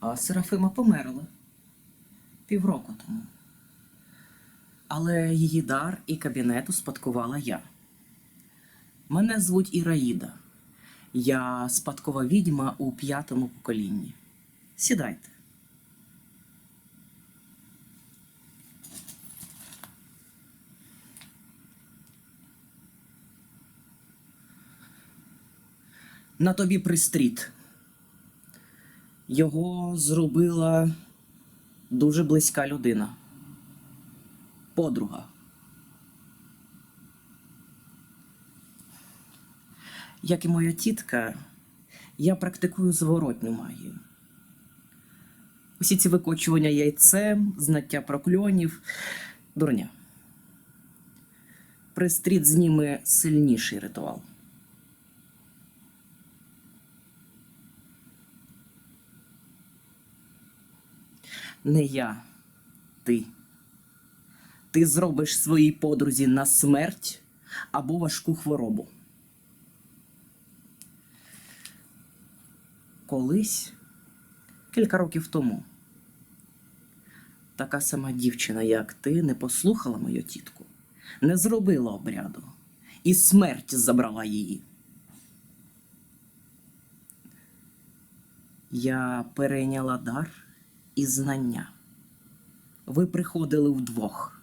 А Серафима померла півроку тому. Але її дар і кабінет успадкувала я. Мене звуть Іраїда. Я спадкова відьма у п'ятому поколінні. Сідайте. На тобі пристріт. Його зробила дуже близька людина. Подруга. Як і моя тітка, я практикую зворотню магію. Усі ці викочування яйцем, знаття прокльонів, дурня. Пристріт зніме сильніший ритуал. Не я, ти. Ти зробиш своїй подрузі на смерть або важку хворобу. Колись, кілька років тому, така сама дівчина, як ти, не послухала мою тітку, не зробила обряду, і смерть забрала її. Я перейняла дар і знання. Ви приходили вдвох.